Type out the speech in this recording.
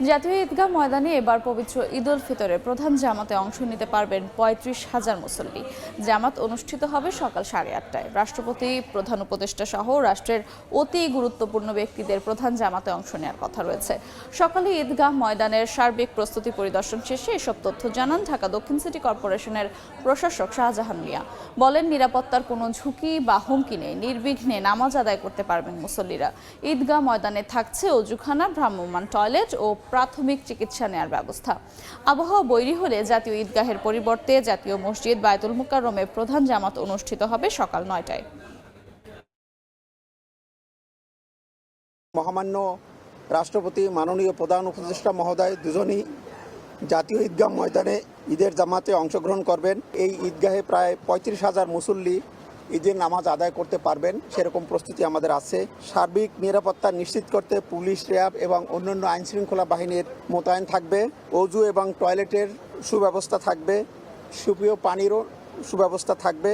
জাতীয় ঈদগাহ ময়দানে এবার পবিত্র ঈদ উল ফিতরে প্রধান জামাতে অংশ নিতে পারবেন পঁয়ত্রিশ হাজার মুসল্লি। জামাত অনুষ্ঠিত হবে সকাল সাড়ে আটটায়। রাষ্ট্রপতি, প্রধান উপদেষ্টা সহ রাষ্ট্রের অতি গুরুত্বপূর্ণ ব্যক্তিদের প্রধান জামাতে অংশ নেওয়ার কথা রয়েছে। সকালে ঈদগাহ ময়দানের সার্বিক প্রস্তুতি পরিদর্শন শেষে এসব তথ্য জানান ঢাকা দক্ষিণ সিটি কর্পোরেশনের প্রশাসক শাহজাহান মিয়া। বলেন, নিরাপত্তার কোনো ঝুঁকি বা হুমকি নেই। নির্বিঘ্নে নামাজ আদায় করতে পারবেন মুসল্লিরা। ঈদগাহ ময়দানে থাকছে অজুখানা, ভ্রাম্যমাণ টয়লেট ও প্রাথমিক চিকিৎসা নেয়ার ব্যবস্থা। আবহাওয়া বৈরী হলে জাতীয় ঈদগাহের পরিবর্তে জাতীয় মসজিদ বায়তুল মুকাররমে প্রধান জামাত অনুষ্ঠিত হবে সকাল নয়টায়। মহামান্য রাষ্ট্রপতি, মাননীয় প্রধান উপদেষ্টা মহোদয় দুজনই জাতীয় ঈদগাহ ময়দানে ঈদের জামাতে অংশগ্রহণ করবেন। এই ঈদগাহে প্রায় পঁয়ত্রিশ হাজার মুসল্লি ঈদের নামাজ আদায় করতে পারবেন, সেরকম প্রস্তুতি আমাদের আছে। সার্বিক নিরাপত্তা নিশ্চিত করতে পুলিশ, র্যাব এবং অন্যান্য আইন শৃঙ্খলা বাহিনীর মোতায়েন থাকবে। অজু এবং টয়লেটের সুব্যবস্থা থাকবে। সুপ্রিয় পানিরও সুব্যবস্থা থাকবে।